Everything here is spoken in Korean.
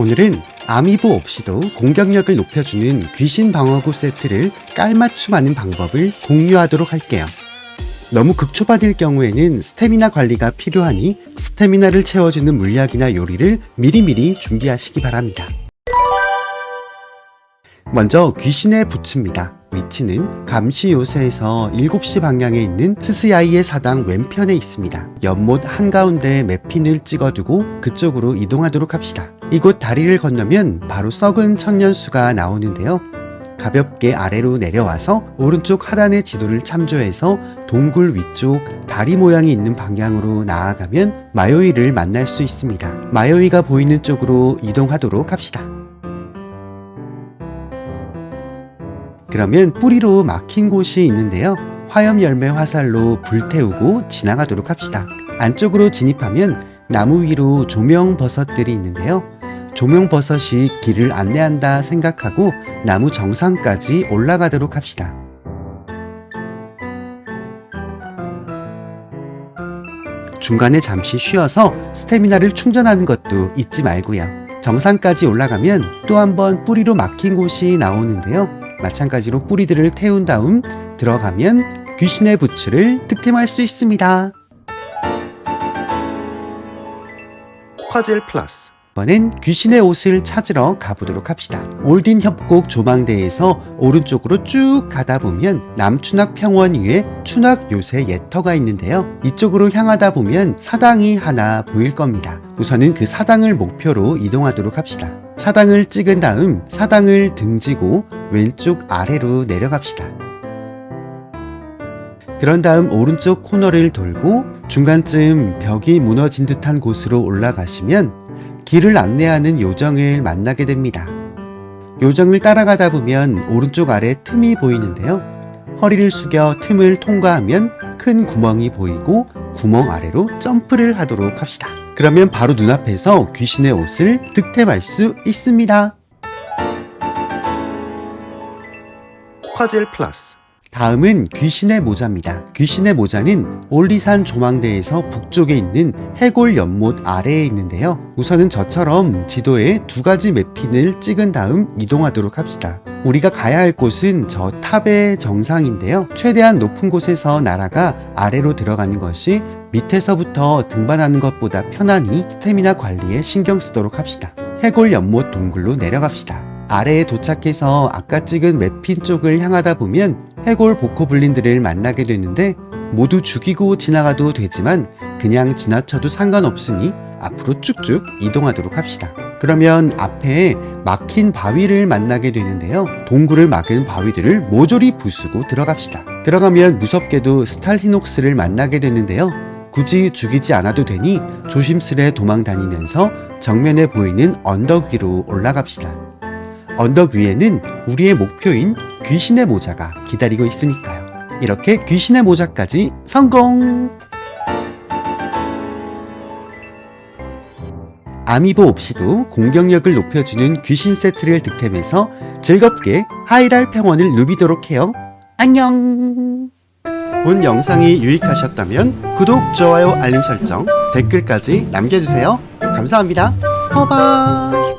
오늘은 아미보 없이도 공격력을 높여주는 귀신 방어구 세트를 깔맞춤하는 방법을 공유하도록 할게요. 너무 극초반일 경우에는 스태미나 관리가 필요하니 스태미나를 채워주는 물약이나 요리를 미리미리 준비하시기 바랍니다. 먼저 귀신의 부츠입니다. 위치는 감시 요새에서 7시 방향에 있는 스스야이의 사당 왼편에 있습니다. 연못 한가운데 맵핀을 찍어두고 그쪽으로 이동하도록 합시다. 이곳 다리를 건너면 바로 썩은 천년수가 나오는데요. 가볍게 아래로 내려와서 오른쪽 하단의 지도를 참조해서 동굴 위쪽 다리 모양이 있는 방향으로 나아가면 마요이를 만날 수 있습니다. 마요이가 보이는 쪽으로 이동하도록 합시다. 그러면 뿌리로 막힌 곳이 있는데요. 화염 열매 화살로 불태우고 지나가도록 합시다. 안쪽으로 진입하면 나무 위로 조명 버섯들이 있는데요. 조명 버섯이 길을 안내한다 생각하고 나무 정상까지 올라가도록 합시다. 중간에 잠시 쉬어서 스태미나를 충전하는 것도 잊지 말고요. 정상까지 올라가면 또 한 번 뿌리로 막힌 곳이 나오는데요. 마찬가지로 뿌리들을 태운 다음 들어가면 귀신의 부츠를 득템할 수 있습니다. 퍼즐 플러스 이번엔 귀신의 옷을 찾으러 가보도록 합시다. 올딘 협곡 조망대에서 오른쪽으로 쭉 가다 보면 남춘학 평원 위에 춘학 요새 예터가 있는데요. 이쪽으로 향하다 보면 사당이 하나 보일 겁니다. 우선은 그 사당을 목표로 이동하도록 합시다. 사당을 찍은 다음 사당을 등지고 왼쪽 아래로 내려갑시다. 그런 다음 오른쪽 코너를 돌고 중간쯤 벽이 무너진 듯한 곳으로 올라가시면 길을 안내하는 요정을 만나게 됩니다. 요정을 따라가다 보면 오른쪽 아래 틈이 보이는데요. 허리를 숙여 틈을 통과하면 큰 구멍이 보이고 구멍 아래로 점프를 하도록 합시다. 그러면 바로 눈앞에서 귀신의 옷을 득템할 수 있습니다. 퍼즐 플러스 다음은 귀신의 모자입니다. 귀신의 모자는 올리산 조망대에서 북쪽에 있는 해골 연못 아래에 있는데요. 우선은 저처럼 지도에 두 가지 맵핀을 찍은 다음 이동하도록 합시다. 우리가 가야 할 곳은 저 탑의 정상인데요. 최대한 높은 곳에서 날아가 아래로 들어가는 것이 밑에서부터 등반하는 것보다 편하니 스태미나 관리에 신경 쓰도록 합시다. 해골 연못 동굴로 내려갑시다. 아래에 도착해서 아까 찍은 맵핀 쪽을 향하다 보면 해골 보코블린들을 만나게 되는데 모두 죽이고 지나가도 되지만 그냥 지나쳐도 상관없으니 앞으로 쭉쭉 이동하도록 합시다. 그러면 앞에 막힌 바위를 만나게 되는데요. 동굴을 막은 바위들을 모조리 부수고 들어갑시다. 들어가면 무섭게도 스탈히녹스를 만나게 되는데요. 굳이 죽이지 않아도 되니 조심스레 도망 다니면서 정면에 보이는 언덕 위로 올라갑시다. 언덕 위에는 우리의 목표인 귀신의 모자가 기다리고 있으니까요. 이렇게 귀신의 모자까지 성공! 아미보 없이도 공격력을 높여주는 귀신 세트를 득템해서 즐겁게 하이랄 평원을 누비도록 해요. 안녕! 본 영상이 유익하셨다면 구독, 좋아요, 알림 설정, 댓글까지 남겨주세요. 감사합니다. 허바이!